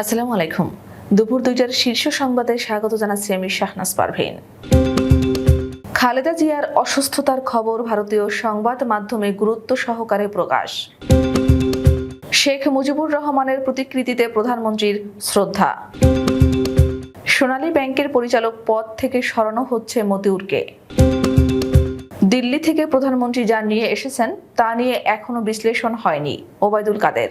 আসসালামু আলাইকুম। দুপুর দুইটার শীর্ষ সংবাদে স্বাগত জানাচ্ছি আমি শাহনাজ পারভীন। খালেদা জিয়ার অসুস্থতার খবর ভারতীয় সংবাদ মাধ্যমে গুরুত্ব সহকারে প্রকাশ। শেখ মুজিবুর রহমানের প্রতিকৃতিতে প্রধানমন্ত্রীর শ্রদ্ধা। সোনালী ব্যাংকের পরিচালক পদ থেকে সরানো হচ্ছে মতিউরকে। দিল্লি থেকে প্রধানমন্ত্রী যা নিয়ে এসেছেন তা নিয়ে এখনও বিশ্লেষণ হয়নি ওবায়দুল কাদের।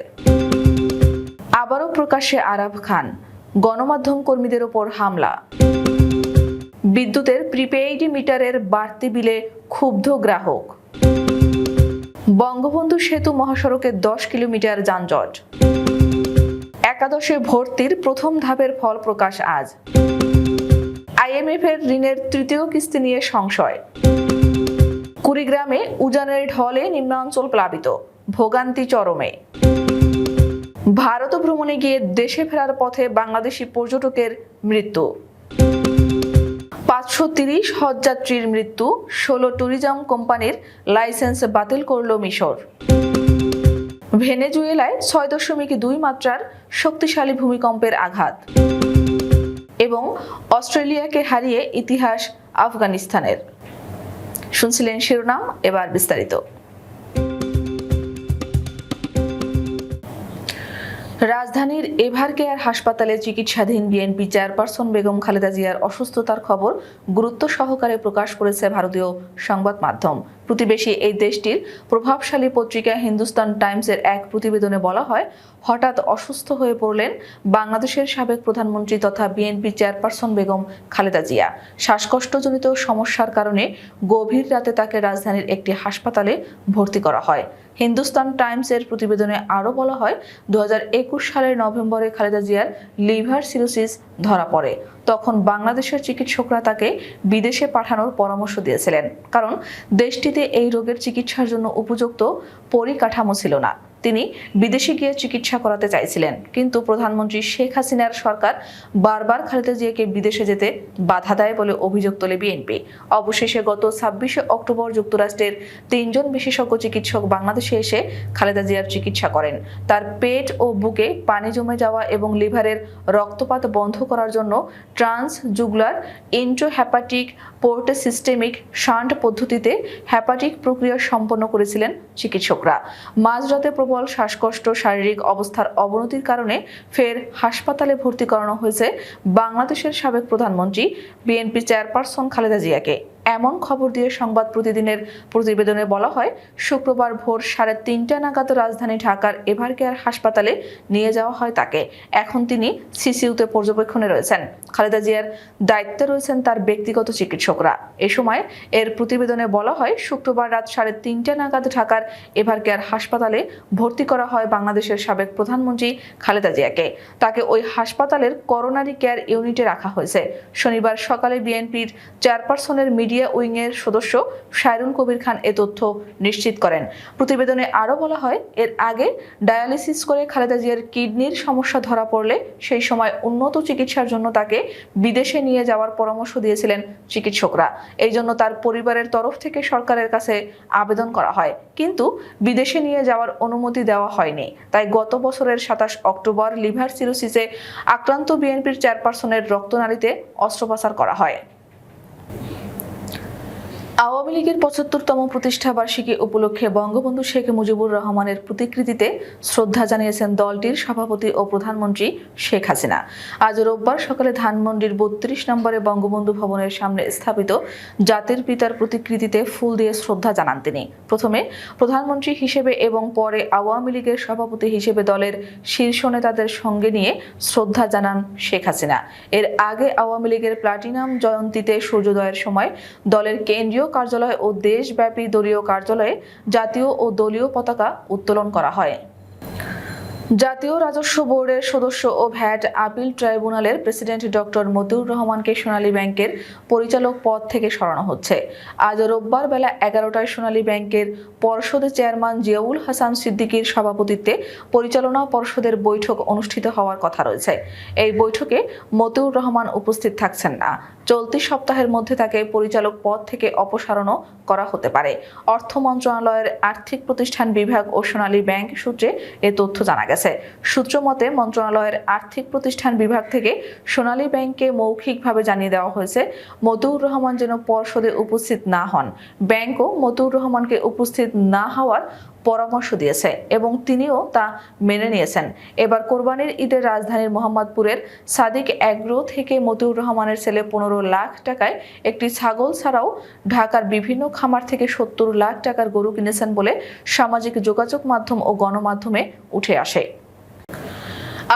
আবারও প্রকাশ্যে আরাব খান। গণমাধ্যম কর্মীদের ওপর হামলা। বিদ্যুতের প্রিপেইড মিটারের বাড়তি বিলে ক্ষুব্ধ গ্রাহক। বঙ্গবন্ধু সেতু মহাসড়কে দশ কিলোমিটার যানজট। একাদশে ভর্তির প্রথম ধাপের ফল প্রকাশ আজ। আইএমএফ এর ঋণের তৃতীয় কিস্তি নিয়ে সংশয়। কুড়িগ্রামে উজানের ঢলে নিম্নাঞ্চল প্লাবিত। ভোগান্তি চরমে। ভারত ভ্রমণে গিয়ে দেশে ফেরার পথে বাংলাদেশি পর্যটকের মৃত্যু। পাঁচশো তিরিশ হজযাত্রীর মৃত্যু, ষোলো ট্যুরিজম কোম্পানির লাইসেন্স বাতিল করল মিশর। ভেনেজুয়েলায় ছয় দশমিক দুই মাত্রার শক্তিশালী ভূমিকম্পের আঘাত। এবং অস্ট্রেলিয়াকে হারিয়ে ইতিহাস আফগানিস্তানের। শুনছিলেন শিরোনাম, এবার বিস্তারিত। রাজধানীর এভার কেয়ার হাসপাতালে চিকিৎসাধীন বিএনপি চেয়ারপারসন বেগম খালেদা জিয়ার অসুস্থতার খবর গুরুত্ব সহকারে প্রকাশ করেছে ভারতীয় সংবাদ মাধ্যম। প্রতিবেশী এই দেশটির প্রভাবশালী পত্রিকা হিন্দুস্তান টাইমসের এক প্রতিবেদনে বলা হয়, হঠাৎ অসুস্থ হয়ে পড়লেন বাংলাদেশের সাবেক প্রধানমন্ত্রী তথা বিএনপি চেয়ারপারসন বেগম খালেদা জিয়া। শ্বাসকষ্টজনিত সমস্যার কারণে গভীর রাতে তাকে রাজধানীর একটি হাসপাতালে ভর্তি করা হয়। হিন্দুস্তান টাইমসের প্রতিবেদনে আরও বলা হয় দু হাজার একুশ সালের নভেম্বরে খালেদা জিয়ার লিভার সিরোসিস ধরা পড়ে। তখন বাংলাদেশের চিকিৎসকরা তাকে বিদেশে পাঠানোর পরামর্শ দিয়েছিলেন। কারণ দেশটিতে এই রোগের চিকিৎসার জন্য উপযুক্ত পরিকাঠামো ছিল না। তিনি বিদেশে গিয়ে চিকিৎসা করাতে চাইছিলেন। কিন্তু প্রধানমন্ত্রী শেখ হাসিনার সরকার বারবার খালেদা জিয়াকে বিদেশে যেতে বাধা দেয় বলে অভিযোগ তোলে বিএনপি। অবশেষে গত ছাব্বিশে অক্টোবর যুক্তরাষ্ট্রের তিনজন বিশেষজ্ঞ চিকিৎসক বাংলাদেশে এসে খালেদা জিয়ার চিকিৎসা করেন। তার পেট ও বুকে পানি জমে যাওয়া এবং লিভারের রক্তপাত বন্ধ করার জন্য transjugular intrahepatic portosystemic shunt পদ্ধতিতে হ্যাপাটিক প্রক্রিয়া সম্পন্ন করেছিলেন চিকিৎসকরা। মাঝরাতে প্রবল শ্বাসকষ্ট, শারীরিক অবস্থার অবনতির কারণে ফের হাসপাতালে ভর্তি করানো হয়েছে বাংলাদেশের সাবেক প্রধানমন্ত্রী বিএনপি চেয়ারপারসন খালেদা জিয়াকে। এমন খবর দিয়ে সংবাদ প্রতিদিনের প্রতিবেদনে বলা হয়, শুক্রবার ভোর সাড়ে তিনটা নাগাদ রাজধানী ঢাকার এভারকেয়ার হাসপাতালে নিয়ে যাওয়া হয় তাকে। এখন তিনি সিসিউতে পর্যবেক্ষণে রয়েছেন। খালেদা জিয়ার দায়িত্বে রয়েছেন তার ব্যক্তিগত চিকিৎসকরা। এ সময় এর প্রতিবেদনে বলা হয়, শুক্রবার রাত সাড়ে তিনটা নাগাদ ঢাকার এভারকেয়ার হাসপাতালে ভর্তি করা হয় বাংলাদেশের সাবেক প্রধানমন্ত্রী খালেদা জিয়াকে। তাকে ওই হাসপাতালের করোনারি কেয়ার ইউনিটে রাখা হয়েছে। শনিবার সকালে বিএনপির চেয়ারপারসনের মিডিয়া উইংয়ের সদস্য সায়রুল কবির খান এ তথ্য নিশ্চিত করেন। প্রতিবেদনে আরও বলা হয়, এর আগে ডায়ালিসিস করে খালেদা জিয়ার কিডনির সমস্যা ধরা পড়লে সেই সময় উন্নত চিকিৎসার জন্য তাকে বিদেশে নিয়ে যাওয়ার পরামর্শ দিয়েছিলেন চিকিৎসকরা। এই জন্য তার পরিবারের তরফ থেকে সরকারের কাছে আবেদন করা হয়। কিন্তু বিদেশে নিয়ে যাওয়ার অনুমতি দেওয়া হয়নি। তাই গত বছরের সাতাশ অক্টোবর লিভার সিরোসিসে আক্রান্ত বিএনপির চেয়ারপারসনের রক্তনালীতে অস্ত্রোপচার করা হয়। আওয়ামী লীগের পঁচাত্তরতম প্রতিষ্ঠা বার্ষিকী উপলক্ষে বঙ্গবন্ধু শেখ মুজিবুর রহমানের প্রতিকৃতিতে শ্রদ্ধা জানিয়েছেন দলটির সভাপতি ও প্রধানমন্ত্রী শেখ হাসিনা। আজ রোববার সকালে ধানমন্ডির বত্রিশ নম্বরে বঙ্গবন্ধু ভবনের সামনে স্থাপিত জাতির পিতার প্রতিকৃতিতে ফুল দিয়ে শ্রদ্ধা জানান তিনি। প্রথমে প্রধানমন্ত্রী হিসেবে এবং পরে আওয়ামী লীগের সভাপতি হিসেবে দলের শীর্ষ নেতাদের সঙ্গে নিয়ে শ্রদ্ধা জানান শেখ হাসিনা। এর আগে আওয়ামী লীগের প্লাটিনাম জয়ন্তীতে সূর্যোদয়ের সময় দলের কেন্দ্রীয় কার্যালয় ও দেশব্যাপী দলীয় কার্যালয়ে জাতীয় ও দলীয় পতাকা উত্তোলন করা হয়। জাতীয় রাজস্ব বোর্ডের সদস্য ও ভ্যাট আপিল ট্রাইব্যুনালের প্রেসিডেন্ট ডক্টর মতিউর রহমানকে সোনালী ব্যাংকের পরিচালক পদ থেকে সরানো হচ্ছে। আজ রোববার বেলা এগারোটায় সোনালী ব্যাংকের পর্ষদের চেয়ারম্যান জিয়াউল হাসান সিদ্দিকীর সভাপতিত্বে পরিচালনা পর্ষদের বৈঠক অনুষ্ঠিত হওয়ার কথা রয়েছে। এই বৈঠকে মতিউর রহমান উপস্থিত থাকছেন না। চলতি সপ্তাহের মধ্যে তাকে পরিচালক পদ থেকে অপসারণও করা হতে পারে। অর্থ মন্ত্রণালয়ের আর্থিক প্রতিষ্ঠান বিভাগ ও সোনালী ব্যাংক সূত্রে এ তথ্য জানা গেছে। সূত্র মতে, মন্ত্রণালয়ের আর্থিক প্রতিষ্ঠান বিভাগ থেকে সোনালী ব্যাংকে মৌখিকভাবে জানিয়ে দেওয়া হয়েছে, মতিউর রহমান যেন পর্ষদে উপস্থিত না হন। ব্যাংকও মতিউর রহমানকে উপস্থিত না হওয়ার পরামর্শ দিয়েছে এবং তিনিও তা মেনে নিয়েছেন। এবার কোরবানির ঈদের রাজধানীর মোহাম্মদপুরের সাদিক অ্যাগ্রো থেকে মতিউর রহমানের ছেলে পনেরো লাখ টাকায় একটি ছাগল ছাড়াও ঢাকার বিভিন্ন খামার থেকে সত্তর লাখ টাকার গরু কিনেছেন বলে সামাজিক যোগাযোগ মাধ্যম ও গণমাধ্যমে উঠে আসে।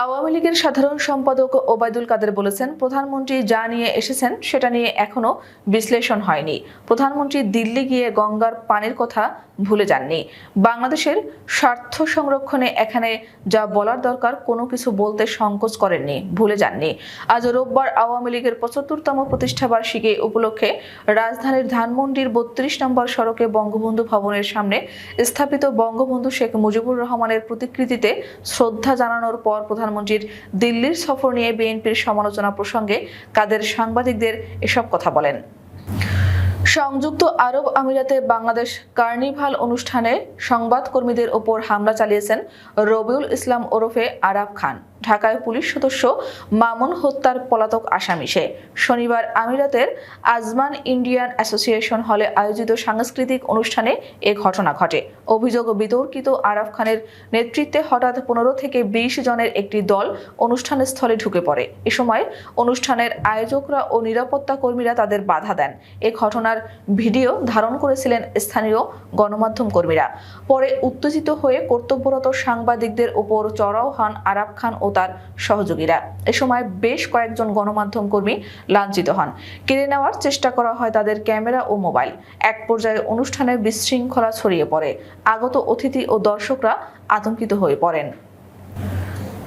আওয়ামী লীগের সাধারণ সম্পাদক ওবায়দুল কাদের বলেছেন, প্রধানমন্ত্রী যা নিয়ে এসেছেন সেটা নিয়ে এখনও বিশ্লেষণ হয়নি। প্রধানমন্ত্রী দিল্লি গিয়ে গঙ্গার পানির কথা ভুলে যাননি। বাংলাদেশের স্বার্থ সংরক্ষণে এখানে যা বলার দরকার, কোনো কিছু বলতে সংকোচ করেননি, ভুলে যাননি। আজ রোববার আওয়ামী লীগের পঁচাত্তরতম প্রতিষ্ঠাবার্ষিকী উপলক্ষে রাজধানীর ধানমন্ডির বত্রিশ নম্বর সড়কে বঙ্গবন্ধু ভবনের সামনে স্থাপিত বঙ্গবন্ধু শেখ মুজিবুর রহমানের প্রতিকৃতিতে শ্রদ্ধা জানানোর পর প্রধানমন্ত্রীর দিল্লির সফর নিয়ে বিএনপির সমালোচনা প্রসঙ্গে কাদের সাংবাদিকদের এসব কথা বলেন। সংযুক্ত আরব আমিরাতে বাংলাদেশ কার্নিভাল অনুষ্ঠানে সংবাদকর্মীদের ওপর হামলা চালিয়েছেন রবিউল ইসলাম ওরফে আরাব খান। ঢাকায় পুলিশ সদস্য মামুন হত্যার পলাতক আসামি সে শনিবার আমিরাতের আজমান ইন্ডিয়ান অ্যাসোসিয়েশন হলে আয়োজিত সাংস্কৃতিক অনুষ্ঠানে এ ঘটনা ঘটে। অভিযোগ বিতর্কিত আরাফ খানের নেতৃত্বে হঠাৎ পনেরো থেকে বিশ জনের একটি দল অনুষ্ঠান স্থলে ঢুকে পড়ে। এ সময় অনুষ্ঠানের আয়োজকরা ও নিরাপত্তা কর্মীরা তাদের বাধা দেন। এ ঘটনার ভিডিও ধারণ করেছিলেন স্থানীয় গণমাধ্যম কর্মীরা। পরে উত্তেজিত হয়ে কর্তব্যরত সাংবাদিকদের ওপর চড়াও হন আরাব খান ও তার সহযোগীরা। এ সময় বেশ কয়েকজন গণমাধ্যম কর্মী লাঞ্ছিত হন। কেড়ে নেওয়ার চেষ্টা করা হয় তাদের ক্যামেরা ও মোবাইল। এক পর্যায়ে অনুষ্ঠানের বিশৃঙ্খলা ছড়িয়ে পড়ে। আগত অতিথি ও দর্শকরা আতঙ্কিত হয়ে পড়েন।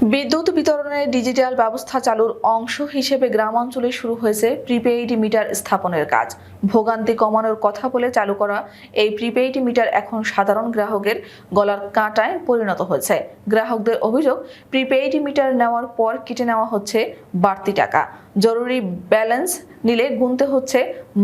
বিদ্যুৎ বিতরণের ডিজিটাল ব্যবস্থা চালুর অংশ হিসেবে গ্রামাঞ্চলে শুরু হয়েছে প্রিপেইড মিটার স্থাপনের কাজ। ভোগান্তি কমানোর কথা বলে চালু করা এই প্রিপেইড মিটার এখন সাধারণ গ্রাহকের গলার কাঁটায় পরিণত হয়েছে। গ্রাহকদের অভিযোগ, প্রিপেইড মিটার নেওয়ার পর কেটে নেওয়া হচ্ছে বাড়তি টাকা। জরুরি ব্যালেন্স নিলে গুনতে হচ্ছে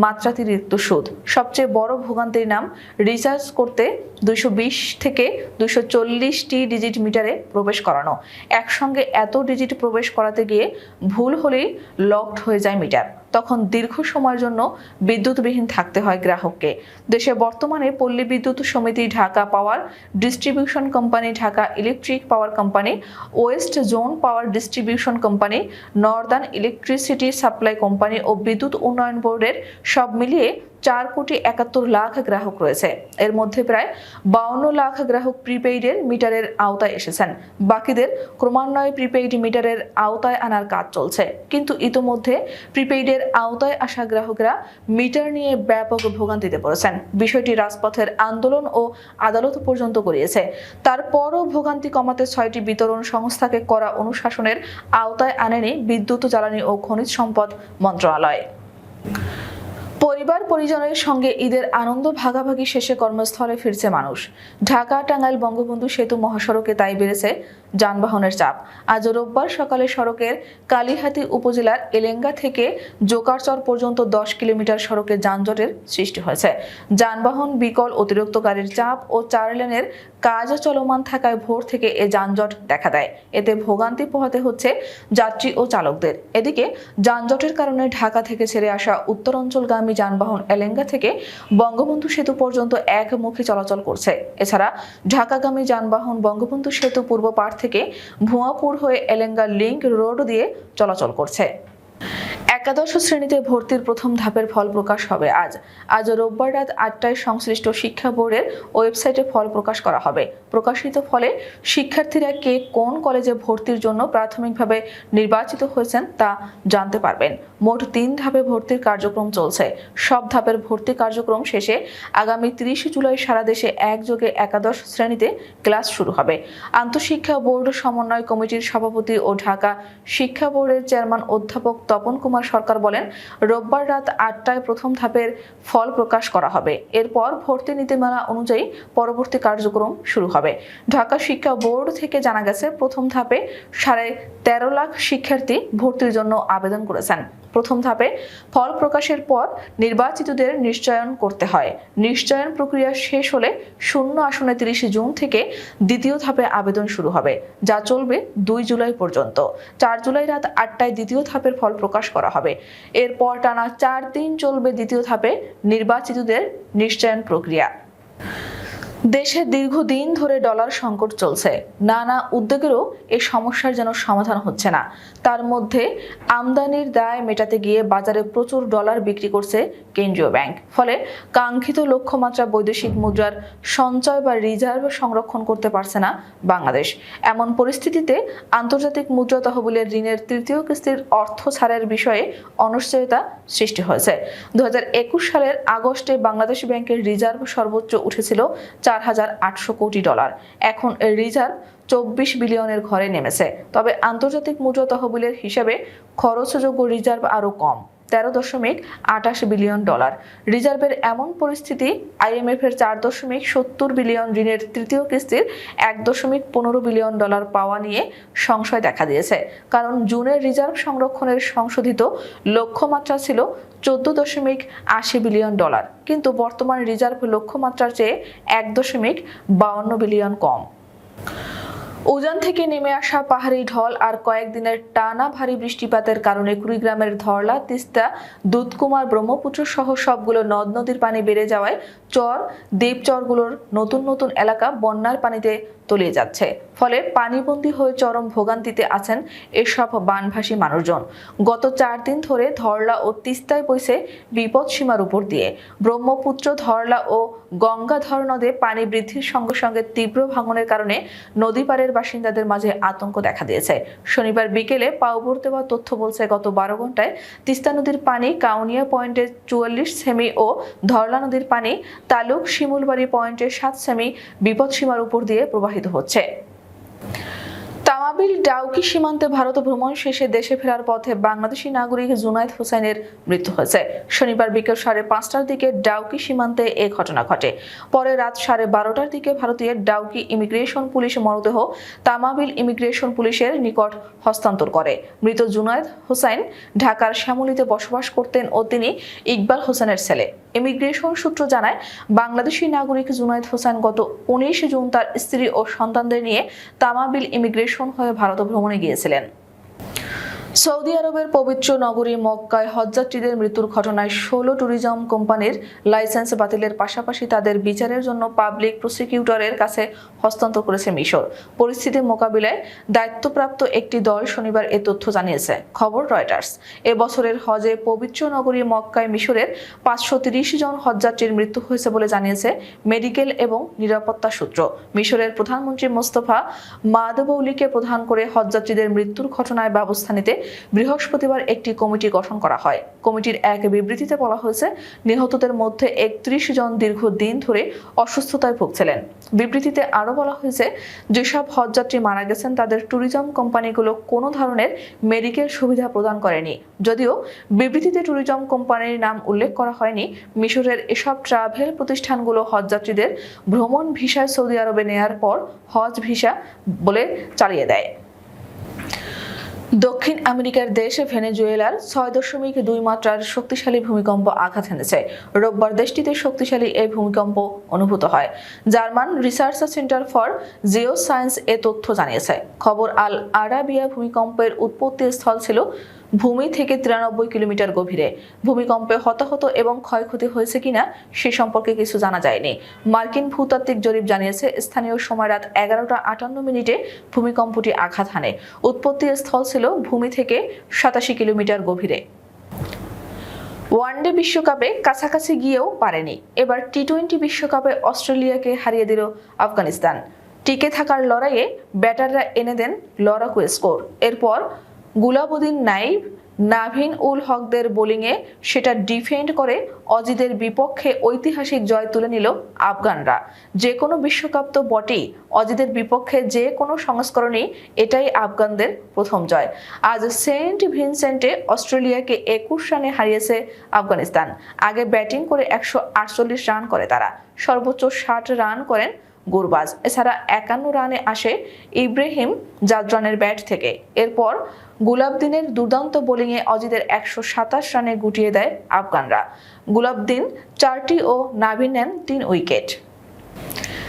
মাত্রাতিরিক্ত সুদ সবচেয়ে বড় ভোগান্তির নাম রিচার্জ করতে দুইশো বিশ থেকে দুইশো চল্লিশটি ডিজিট মিটারে প্রবেশ করানো। একসঙ্গে এত ডিজিট প্রবেশ করাতে গিয়ে ভুল হলেই লকড হয়ে যায় মিটার। তখন দীর্ঘ সময়ের জন্য বিদ্যুৎবিহীন থাকতে হয় গ্রাহককে। দেশে বর্তমানে Palli Bidyut Samiti Dhaka power distribution company, Dhaka electric power company, west zone power distribution company, northern electricity supply company ও বিদ্যুৎ উন্নয়ন বোর্ডের সব মিলিয়ে চার কোটি একাত্তর লাখ গ্রাহক রয়েছে। এর মধ্যে প্রায় বাউন্ন লাখ গ্রাহক প্রিপেইডের মিটারের আওতায় এসেছেন। বাকিদের ক্রমান্বয়ে প্রিপেইড মিটারের আওতায় আনার কাজ চলছে। কিন্তু ইতোমধ্যে প্রিপেইডের আওতায় আসা গ্রাহকরা মিটার নিয়ে ব্যাপক ভোগান্তিতে পড়েছেন। বিষয়টি রাজপথের আন্দোলন ও আদালত পর্যন্ত করিয়েছে তারপরও ভোগান্তি কমাতে ছয়টি বিতরণ সংস্থাকে করা অনুশাসনের আওতায় আনেনি বিদ্যুৎ, জ্বালানি ও খনিজ সম্পদ মন্ত্রণালয়। পরিবার পরিজনের সঙ্গে ঈদের আনন্দ ভাগাভাগি শেষে কর্মস্থলে ফিরছে মানুষ। ঢাকা টাঙ্গাইল বঙ্গবন্ধু সেতু মহাসড়কে তাই বেড়েছে যানবাহনের চাপ। আজ রোববার সকালে সড়কের কালীহাতি উপজেলার এলেঙ্গা থেকে জোকারচর পর্যন্ত দশ কিলোমিটার সড়কে যানজটের সৃষ্টি হয়েছে। যানবাহন বিকল অতিরিক্ত গাড়ির চাপ ও চার লেনের কাজ চলমান থাকায় ভোর থেকে এ যানজট দেখা দেয়। এতে ভোগান্তি পোহাতে হচ্ছে যাত্রী ও চালকদের। এদিকে যানজটের কারণে ঢাকা থেকে ছেড়ে আসা উত্তরাঞ্চলগামী যানবাহন এলেঙ্গা থেকে বঙ্গবন্ধু সেতু পর্যন্ত একমুখী চলাচল করছে। এছাড়া ঢাকাগামী যানবাহন বঙ্গবন্ধু সেতু পূর্ব পাড় থেকে ভুয়াপুর হয়ে এলেঙ্গা লিংক রোড দিয়ে চলাচল করছে। একাদশ শ্রেণীতে ভর্তির প্রথম ধাপের ফল প্রকাশ হবে আজ। আজ রোববার রাত আটটায় সংশ্লিষ্ট শিক্ষা বোর্ডের ওয়েবসাইটে ফল প্রকাশ করা হবে। প্রকাশিত ফলে শিক্ষার্থীরা কে কোন কলেজে ভর্তির জন্য প্রাথমিকভাবে নির্বাচিত হয়েছেন তা জানতে পারবেন। মোট তিন ধাপে ভর্তির কার্যক্রম চলছে। সব ধাপের ভর্তি কার্যক্রম শেষে আগামী তিরিশে জুলাই সারা দেশে একযোগে একাদশ শ্রেণীতে ক্লাস শুরু হবে। আন্তঃশিক্ষা বোর্ড সমন্বয় কমিটির সভাপতি ও ঢাকা শিক্ষা বোর্ডের চেয়ারম্যান অধ্যাপক তপন কুমার সরকার বলেন, রোববার রাত আটটায় প্রথম ধাপের ফল প্রকাশ করা হবে। এরপর ভর্তি নীতিমালা অনুযায়ী পরবর্তী কার্যক্রম শুরু হবে। ঢাকা শিক্ষা বোর্ড থেকে জানা গেছে, প্রথম ধাপে সাড়ে তেরো লাখ শিক্ষার্থী ভর্তির জন্য আবেদন করেছেন। প্রথম ধাপে ফল প্রকাশের পর নির্বাচিতদের নিশ্চয়ন করতে হয়। নিশ্চয়ন প্রক্রিয়া শেষ হলে শূন্য আসনে তিরিশে জুন থেকে দ্বিতীয় ধাপে আবেদন শুরু হবে, যা চলবে দুই জুলাই পর্যন্ত। চার জুলাই রাত আটটায় দ্বিতীয় ধাপের ফল প্রকাশ করা হবে। এরপর টানা চার দিন চলবে দ্বিতীয় ধাপে নির্বাচিতদের নিশ্চয়ন প্রক্রিয়া। দেশে দীর্ঘদিন ধরে ডলার সংকট চলছে। নানা উদ্যোগেরও এই সমস্যার যেন সমাধান হচ্ছে না। তার মধ্যে আমদানির দায় মেটাতে গিয়ে বাজারে প্রচুর ডলার বিক্রি করছে কেন্দ্রীয় ব্যাংক। ফলে কাঙ্ক্ষিত লক্ষ্যমাত্রা বৈদেশিক মুদ্রার সঞ্চয় বা রিজার্ভ সংরক্ষণ করতে পারছে না বাংলাদেশ। এমন পরিস্থিতিতে আন্তর্জাতিক মুদ্রা তহবিলের ঋণের তৃতীয় কিস্তির অর্থ ছাড়ের বিষয়ে অনিশ্চয়তা সৃষ্টি হয়েছে। দু হাজার একুশ সালের আগস্টে বাংলাদেশ ব্যাংকের রিজার্ভ সর্বোচ্চ উঠেছিল চার হাজার আটশো কোটি ডলার। এখন রিজার্ভ চব্বিশ বিলিয়নের ঘরে নেমেছে। তবে আন্তর্জাতিক মুদ্রা তহবিলের হিসাবে খরচযোগ্য রিজার্ভ আরও কম। তেরো দশমিক আটাশ বিলিয়ন ডলার। রিজার্ভের এমন পরিস্থিতি আইএমএফ এর চার দশমিক সত্তর বিলিয়ন ঋণের তৃতীয় কিস্তির এক দশমিক পনেরো বিলিয়ন ডলার পাওয়া নিয়ে সংশয় দেখা দিয়েছে। কারণ জুনের রিজার্ভ সংরক্ষণের সংশোধিত লক্ষ্যমাত্রা ছিল চোদ্দ দশমিক আশি বিলিয়ন ডলার। কিন্তু বর্তমান রিজার্ভ লক্ষ্যমাত্রার চেয়ে এক দশমিক বাউন্ন বিলিয়ন কম। উজান থেকে নেমে আসা পাহাড়ি ঢল আর কয়েকদিনের টানা ভারী বৃষ্টিপাতের কারণে কুড়িগ্রামের ধরলা, তিস্তা, দুধকুমার, ব্রহ্মপুত্র সহ সবগুলো নদ নদীর পানি বেড়ে যাওয়ায় চর দ্বীপচরগুলোর নতুন নতুন এলাকা বন্যার পানিতে তলিয়ে যাচ্ছে। ফলে পানিবন্দী হয়ে চরম ভোগান্তিতে আছেন এসব বানভাসী মানুষজন। গত চার দিন ধরে ধরলা ও তিস্তায় বইছে বিপদ সীমার উপর দিয়ে। ব্রহ্মপুত্র, ধরলা ও গঙ্গাধর নদে পানি বৃদ্ধির সঙ্গে সঙ্গে তীব্র ভাঙনের কারণে নদী পাড়ের বাসিন্দাদের মাঝে আতঙ্ক দেখা দিয়েছে। শনিবার বিকেলে পাউবুর দেওয়া তথ্য বলছে, গত বারো ঘন্টায় তিস্তা নদীর পানি কাউনিয়া পয়েন্টে চুয়াল্লিশ সেমি ও ধরলা নদীর পানি তালুক শিমুলবাড়ি পয়েন্টে সাত সেমি বিপদসীমার উপর দিয়ে প্রবাহিত হচ্ছে। তামাবিল ডাউকি সীমান্তে ভারত ভ্রমণ শেষে দেশে ফেরার পথে বাংলাদেশি নাগরিক জুনায়েদ হোসেনের মৃত্যু হয়েছে। শনিবার বিকেল সাড়ে পাঁচটার দিকে ডাউকি সীমান্তে এ ঘটনা ঘটে। পরে রাত সাড়ে বারোটার দিকে ভারতীয় ডাউকি ইমিগ্রেশন পুলিশ মরদেহ তামাবিল ইমিগ্রেশন পুলিশের নিকট হস্তান্তর করে। মৃত জুনায়েদ হোসেন ঢাকার শ্যামলীতে বসবাস করতেন ও তিনি ইকবাল হোসেনের ছেলে। ইমিগ্রেশন সূত্র জানায়, বাংলাদেশি নাগরিক জুনায়েদ হোসেন গত উনিশ জুন তার স্ত্রী ও সন্তানদের নিয়ে তামাবিল ইমিগ্রেশন হয়ে ভারত ভ্রমণে গিয়েছিলেন। সৌদি আরবের পবিত্র নগরী মক্কায় হজযাত্রীদের মৃত্যুর ঘটনায় ষোলো ট্যুরিজম কোম্পানির লাইসেন্স বাতিলের পাশাপাশি তাদের বিচারের জন্য পাবলিক প্রসিকিউটরের কাছে হস্তান্তর করেছে মিশর। পরিস্থিতি মোকাবিলায় দায়িত্বপ্রাপ্ত একটি দল শনিবার এ তথ্য জানিয়েছে। খবর রয়টার্স এবছরের বছরের হজে পবিত্র নগরী মক্কায় মিশরের পাঁচশো তিরিশ জন হজযাত্রীর মৃত্যু হয়েছে বলে জানিয়েছে মেডিকেল এবং নিরাপত্তা সূত্র। মিশরের প্রধানমন্ত্রী মোস্তফা মাদবৌলিকে প্রধান করে হজযাত্রীদের মৃত্যুর ঘটনায় ব্যবস্থা নিতে বৃহস্পতিবার একটি কমিটি গঠন করা হয়। কমিটির এক বিবৃতিতে বলা হয়েছে, নিহতদের মধ্যে একত্রিশ জন দীর্ঘদিন ধরে অসুস্থতায় ভুগছিলেন। বিবৃতিতে আরও বলা হয়েছে, যেসব হজযাত্রী মারা গেছেন তাদের ট্যুরিজম কোম্পানিগুলো কোনো ধরনের মেডিকেল সুবিধা প্রদান করেনি। যদিও বিবৃতিতে ট্যুরিজম কোম্পানির নাম উল্লেখ করা হয়নি, মিশরের এসব ট্রাভেল প্রতিষ্ঠানগুলো হজযাত্রীদের ভ্রমণ ভিসায় সৌদি আরবে নেয়ার পর হজ ভিসা বলে চালিয়ে দেয়। দক্ষিণ আমেরিকার দেশ ভেনেজুয়েলার ছয় দশমিক দুই মাত্রার শক্তিশালী ভূমিকম্প আঘাত হেনেছে। রোববার দেশটিতে শক্তিশালী এই ভূমিকম্প অনুভূত হয়। German research centre for geoscience এ তথ্য জানিয়েছে। খবর আল আরাবিয়া ভূমিকম্পের উৎপত্তি স্থল ছিল ভূমি থেকে তিরানব্বই কিলোমিটার গভীরে। ভূমিকম্পে হতাহত এবং ক্ষয়ক্ষতি হয়েছে কিনা সে সম্পর্কে কিছু জানা যায়নি। মার্কিন ভূতাত্ত্বিক জরিপ জানিয়েছে, স্থানীয় সময় রাত এগারোটা আটান্ন মিনিটে ভূমিকম্পটি আঘাত হানে। উৎপত্তি স্থল ছিল ভূমি থেকে সাতাশি কিলোমিটার গভীরে। ওয়ানডে বিশ্বকাপে কাছাকাছি গিয়েও পারেনি। এবার টি টোয়েন্টি বিশ্বকাপে অস্ট্রেলিয়াকে হারিয়ে দিল আফগানিস্তান। টিকে থাকার লড়াইয়ে ব্যাটাররা এনে দেন লড়াকু স্কোর। এরপর গুলাবুদ্দিন নাইব, নাভিন উল হকদের বোলিংয়ে সেটা ডিফেন্ড করে অজিদের বিপক্ষে ঐতিহাসিক জয় তুলে নিল আফগানরা। যে কোনো বিশ্বকাপ তো বটেই অজিদের বিপক্ষে যে কোনো সংস্করণেই এটাই আফগানদের প্রথম জয়। আজ সেন্ট ভিনসেন্টে অস্ট্রেলিয়াকে একুশ রানে হারিয়েছে আফগানিস্তান। আগে ব্যাটিং করে একশো আটচল্লিশ রান করে তারা। সর্বোচ্চ ষাট রান করেন গুরবাজ। এছাড়া একান্ন রানে আসে ইব্রাহিম জাদরানের ব্যাট থেকে। এরপর গুলাবদিনের দুর্দান্ত বোলিংয়ে অজিদের একশো সাতাশ রানে গুটিয়ে দেয় আফগানরা। গুলাবদিন চারটি ও নাভি নেন তিন উইকেট।